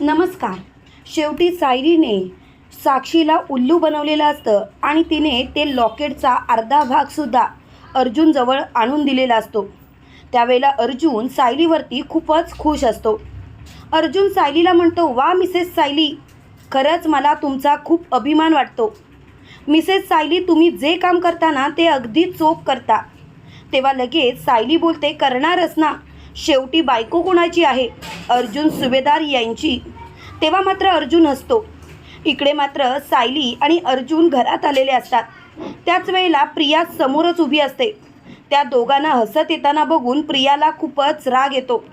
नमस्कार. शेवटी सायलीने साक्षीला उल्लू बनवलेलं असतं आणि तिने ते लॉकेटचा अर्धा भागसुद्धा अर्जुनजवळ आणून दिलेला असतो. त्यावेळेला अर्जुन सायलीवरती खूपच खुश असतो. अर्जुन सायलीला म्हणतो वा मिसेस सायली खरंच मला तुमचा खूप अभिमान वाटतो. मिसेस सायली तुम्ही जे काम करता ना ते अगदी चोख करता. तेव्हा लगेच सायली बोलते करणारच ना. शेवटी बायको कोणाची आहे? अर्जुन सुभेदार यांची. तेव्हा मात्र अर्जुन हसतो. इकडे मात्र सायली आणि अर्जुन घरात आलेले असतात. त्याच वेळेला प्रिया समोरच उभी असते. त्या दोघांना हसत येताना बघून प्रियाला खूपच राग येतो.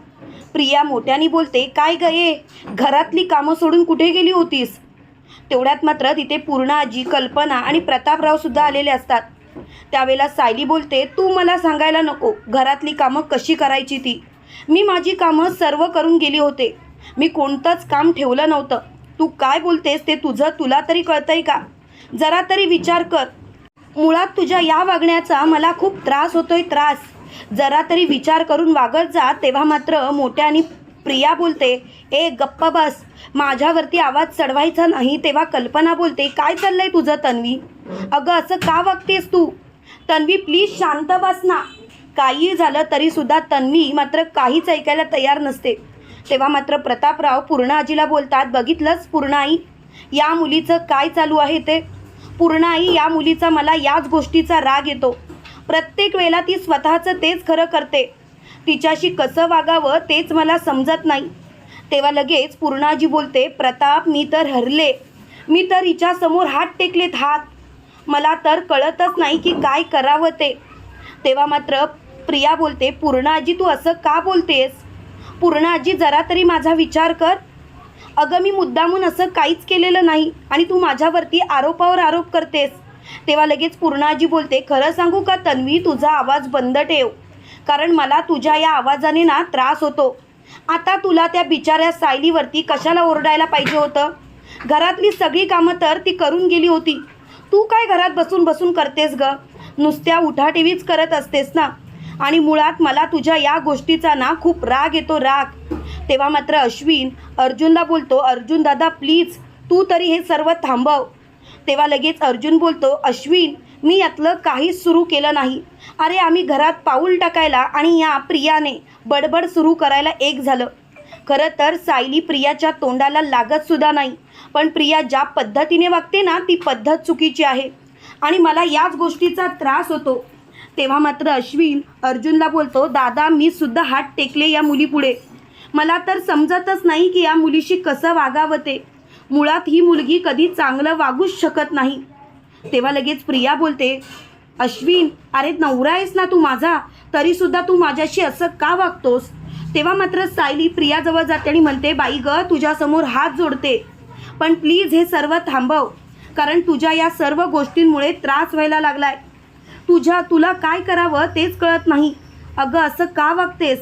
प्रिया मोठ्याने बोलते काय गये घरातली कामं सोडून कुठे गेली होतीस? तेवढ्यात मात्र तिथे पूर्णाजी कल्पना आणि प्रतापरावसुद्धा आलेले असतात. त्यावेळेला सायली बोलते तू मला सांगायला नको. घरातली कामं कशी करायची ती? मी माझी कामं सर्व करून गेली होते. मी कोणतंच काम ठेवलं नव्हतं. तू काय बोलतेस ते तुझं तुला तरी कळतंय का? जरा तरी विचार कर. मुळात तुझ्या या वागण्याचा मला खूप त्रास होतोय त्रास. जरा तरी विचार करून वागत जा तेव्हा मात्र मोठ्याने प्रिया बोलते ए गप्प बस. माझ्यावरती आवाज चढवायचा नाही तेव्हा कल्पना बोलते काय चाललंय तुझं तन्वी? अगं असं का वागतेस तू? तन्वी प्लीज शांत बस ना. काही झालं तरी सुद्धा तन्वी मात्र काहीच ऐकायला तयार नसते. तेव्हा मात्र प्रतापराव पूर्णाजीला बोलतात बघितलंच पूर्णाई या मुलीचं काय चालू आहे ते? पूर्ण आई या मुलीचा मला याच गोष्टीचा राग येतो. प्रत्येक वेळेला ती स्वतःचं तेच खरं करते. तिच्याशी कसं वागावं तेच मला समजत नाही. तेव्हा लगेच पूर्णाजी बोलते प्रताप मी तर हरले. मी तर हिच्यासमोर हात टेकलेत हात. मला तर कळतच नाही की काय करावं ते. तेव्हा मात्र प्रिया बोलते पूर्णाजी तू असं का बोलतेस? पूर्णाजी जरा तरी माझा विचार कर. अगं मी मुद्दामून असं काहीच केलेलं नाही आणि तू माझ्यावरती आरोपावर आरोप करतेस. तेव्हा लगेच पूर्णाजी बोलते खरं सांगू का तन्वी तुझा आवाज बंद ठेव. कारण मला तुझ्या या आवाजाने ना त्रास होतो. आता तुला त्या बिचाऱ्या सायलीवरती कशाला ओरडायला पाहिजे होतं? घरातली सगळी कामं तर ती करून गेली होती. तू काय घरात बसून बसून करतेस ग? नुसत्या उठाटीवीच करत असतेस ना? आणि मुळात मला तुझ्या या गोष्टीचा ना खूप राग येतो राग. तेव्हा मात्र अश्विन अर्जुनला बोलतो अर्जुन दादा प्लीज तू तरी हे सर्व थांबव. तेव्हा लगेच अर्जुन बोलतो अश्विन मी यातलं काहीच सुरू केलं नाही. अरे आम्ही घरात पाऊल टाकायला आणि या प्रियाने बडबड सुरू करायला एक झालं. खरं तर सायली प्रियाच्या तोंडाला लागतसुद्धा नाही. पण प्रिया ज्या पद्धतीने वागते ना ती पद्धत चुकीची आहे. आणि मला याच गोष्टीचा त्रास होतो. तेव्हा मात्र अश्विन अर्जुनला बोलतो दादा मी सुद्धा हात टेकले या मुलीपुढे. मला तर समजतच नाही की या मुलीशी कसं वागावं ते मुळात ही मुलगी कधी चांगलं वागूच शकत नाही. तेव्हा लगेच प्रिया बोलते अश्विन अरे नवरा आहेस ना तू माझा तरीसुद्धा तू माझ्याशी असं का वागतोस? तेव्हा मात्र सायली प्रियाजवळ जाते आणि म्हणते बाई ग तुझ्यासमोर हात जोडते. पण प्लीज हे सर्व थांबव. कारण तुझ्या या सर्व गोष्टींमुळे त्रास व्हायला लागलाय. तुझ्या तुला काय करावं तेच कळत नाही. अगं असं का वागतेस?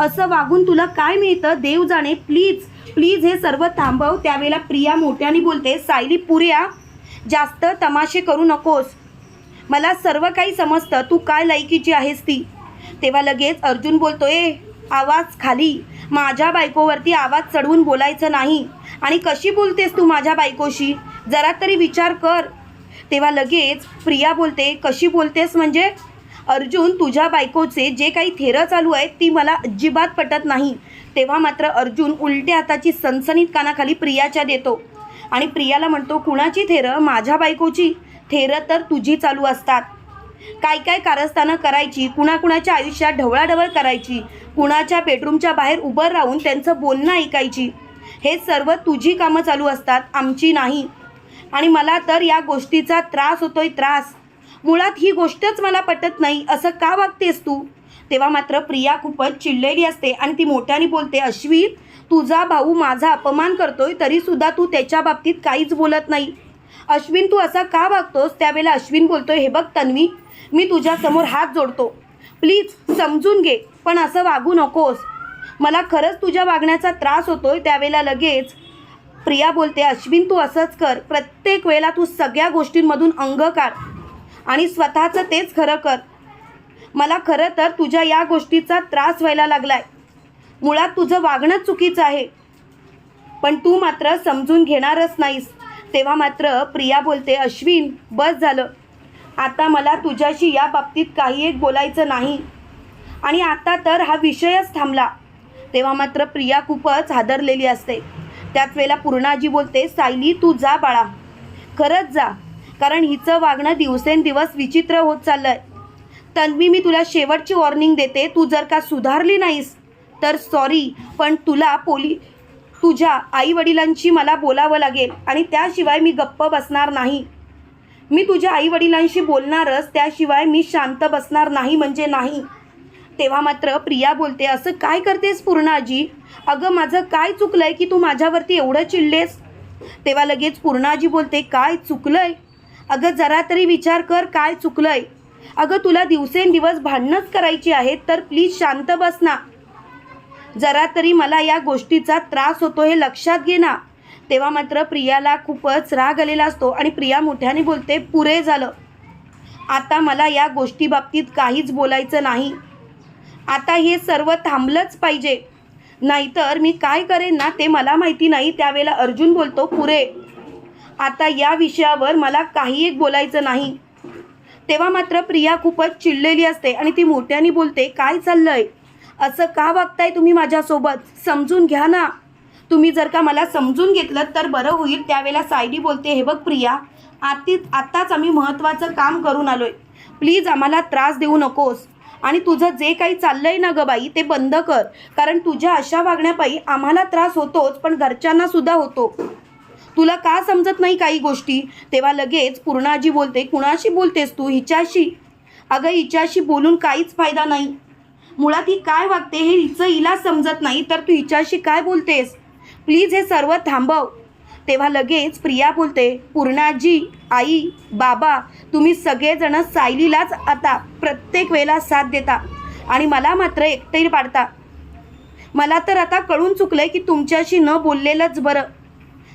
असं वागून तुला काय मिळतं? देव जाणे प्लीज प्लीज हे सर्व थांबव. त्यावेळेला प्रिया मोठ्याने बोलते सायली पुऱ्या जास्त तमाशे करू नकोस. मला सर्व काही समजतं. तू काय लायकीची आहेस ती? तेव्हा लगेच अर्जुन बोलतोय आवाज खाली. माझ्या बायकोवरती आवाज चढवून बोलायचं नाही. आणि कशी बोलतेस तू माझ्या बायकोशी? जरा तरी विचार कर. तेव्हा लगेच प्रिया बोलते कशी बोलतेस म्हणजे? अर्जुन तुझ्या बायकोचे जे काही थेरं चालू आहेत ती मला अजिबात पटत नाही. तेव्हा मात्र अर्जुन उलट्या हाताची सनसनीत कानाखाली प्रियाच्या देतो. आणि प्रियाला म्हणतो कुणाची थेरं? माझ्या बायकोची. थेरं तर तुझी चालू असतात. काय काय कारस्थानं करायची कुणाकुणाच्या आयुष्यात ढवळाढवळ करायची कुणाच्या बेडरूमच्या बाहेर उभं राहून त्यांचं बोलणं ऐकायची. हे सर्व तुझी कामं चालू असतात आमची नाही. आणि मला तर या गोष्टीचा त्रास होतोय त्रास. मुळात ही गोष्टच मला पटत नाही असं का वागतेस तू? तेव्हा मात्र प्रिया खूपच चिडलेली असते आणि ती मोठ्याने बोलते अश्विन तुझा भाऊ माझा अपमान करतोय तरीसुद्धा तू त्याच्या बाबतीत काहीच बोलत नाही. अश्विन तू असा का वागतोस? त्यावेळेला अश्विन बोलतोय हे बघ तन्वी मी तुझ्यासमोर हात जोडतो. प्लीज समजून घे पण असं वागू नकोस. मला खरंच तुझ्या वागण्याचा त्रास होतोय त्यावेळेला लगेच प्रिया बोलते अश्विन तू असंच कर. प्रत्येक वेळेला तू सगळ्या गोष्टींमधून अंग काढ आणि स्वतःचं तेच खरं कर. मला खरं तर तुझ्या या गोष्टीचा त्रास व्हायला लागलाय. मुळात तुझं वागणंच चुकीचं आहे. पण तू मात्र समजून घेणारच नाहीस. तेव्हा मात्र प्रिया बोलते अश्विन बस झालं. आता मला तुझ्याशी या बाबतीत काही एक बोलायचं नाही. आणि आता तर हा विषयच थांबला. तेव्हा मात्र प्रिया खूपच हादरलेली असते. त्याच वेळेला पूर्णाजी बोलते सायली तू जा बाळा. खरंच जा. कारण हिचं वागणं दिवसेंदिवस विचित्र होत चाललंय. तन्वी मी तुला शेवटची वॉर्निंग देते. तू जर का सुधारली नाहीस तर सॉरी पण तुला पोली तुझ्या आई वडिलांशी मला बोलावं लागेल आणि त्याशिवाय मी गप्प बसणार नाही. मी तुझ्या आई वडिलांशी बोलणारच त्याशिवाय मी शांत बसणार नाही म्हणजे नाही. तेव्हा मात्र प्रिया बोलते असं काय करतेस पूर्णाजी? अगं माझं काय चुकलंय की तू माझ्यावरती एवढं चिडलेस? तेव्हा लगेच पूर्णाजी बोलते काय चुकलंय? अगं जरा तरी विचार कर काय चुकलंय? अगं तुला दिवसेंदिवस भांडणंच करायची आहेत तर प्लीज शांत बस ना. जरा तरी मला या गोष्टीचा त्रास होतो हे लक्षात घे ना. तेव्हा मात्र प्रियाला खूपच राग आलेला असतो आणि प्रिया मोठ्याने बोलते पुरे झालं. आता मला या गोष्टीबाबतीत काहीच बोलायचं नाही. आता हे सर्व थांबलंच पाहिजे. नाहीतर मी काय करेन ना ते मला माहिती नाही त्यावेळेला अर्जुन बोलतो पुरे आता या विषयावर मला काही एक बोलायचं नाही. तेव्हा मात्र प्रिया खूपच चिडलेली असते आणि ती मोठ्याने बोलते काय चाललंय? असं का वागताय तुम्ही माझ्यासोबत? समजून घ्या ना. तुम्ही जर का मला समजून घेतलं तर बरं होईल. त्यावेळेला सायडी बोलते हे बघ प्रिया आतीच आत्ताच आम्ही महत्त्वाचं काम करून आलो आहे प्लीज आम्हाला त्रास देऊ नकोस. आणि तुझं जे काही चाललंय ना गं बाई ते बंद कर. कारण तुझ्या अशा वागण्यापायी आम्हाला त्रास होतोच पण घरच्यांना सुद्धा होतो. तुला का समजत नाही काही गोष्टी? तेव्हा लगेच पूर्णाजी बोलते कुणाशी बोलतेस तू? हिच्याशी? अगं हिच्याशी बोलून काहीच फायदा नाही. मुळात ही काय वागते? हे हिचं हिला समजत नाही तर तू हिच्याशी काय बोलतेस? प्लीज हे सर्व थांबव. तेव्हा लगेच प्रिया बोलते पूर्णाजी आई बाबा तुम्ही सगळेजण सायलीलाच आता प्रत्येक वेळेला साथ देता आणि मला मात्र एकटेही पाडता. मला तर आता कळून चुकलंय की तुमच्याशी न बोललेलंच बरं.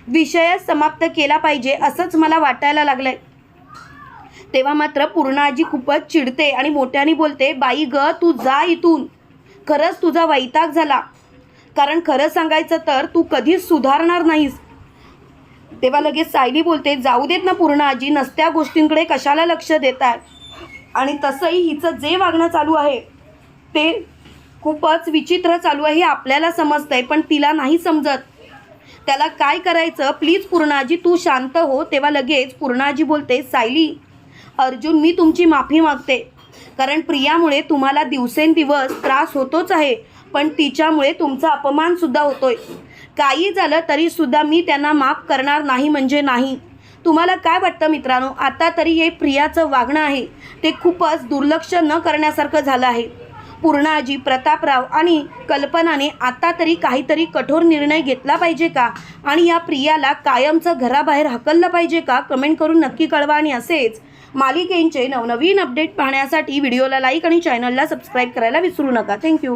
विषयच समाप्त केला पाहिजे असंच मला वाटायला लागलंय. तेव्हा मात्र पूर्णाजी खूपच चिडते आणि मोठ्याने बोलते बाई ग तू जा इथून. खरंच तुझा वैताग झाला. कारण खरं सांगायचं तर तू कधीच सुधारणार नाहीस. तेव्हा लगेच सायली बोलते जाऊ देत ना पूर्ण आजी नसत्या गोष्टींकडे कशाला लक्ष देत आहे आणि तसंही हिचं जे वागणं चालू आहे ते खूपच विचित्र चालू आहे हे आपल्याला समजतंय पण तिला नाही समजत. त्याला काय करायचं? प्लीज पूर्णाजी तू शांत हो. तेव्हा लगेच पूर्णाजी बोलते सायली अर्जुन मी तुमची माफी मागते. कारण प्रियामुळे तुम्हाला दिवसेंदिवस त्रास होतोच आहे पण तिच्यामुळे तुमचा अपमानसुद्धा होतोय. काही झालं तरी सुद्धा मी त्यांना माफ करणार नाही म्हणजे नाही. तुम्हाला काय वाटतं मित्रांनो? आता तरी हे प्रियाचं वागणं आहे. ते खूपच दुर्लक्ष न करण्यासारखं झालं आहे. पूर्णाजी प्रतापराव आणि कल्पनाने आता तरी काहीतरी कठोर निर्णय घेतला पाहिजे का? आणि या प्रियाला कायमचं घराबाहेर हकललं पाहिजे का? कमेंट करून नक्की कळवा आणि असेच मालिकेंचे नवनवीन अपडेट पाहण्यासाठी व्हिडिओला लाईक आणि चॅनलला सबस्क्राईब करायला विसरू नका. थँक्यू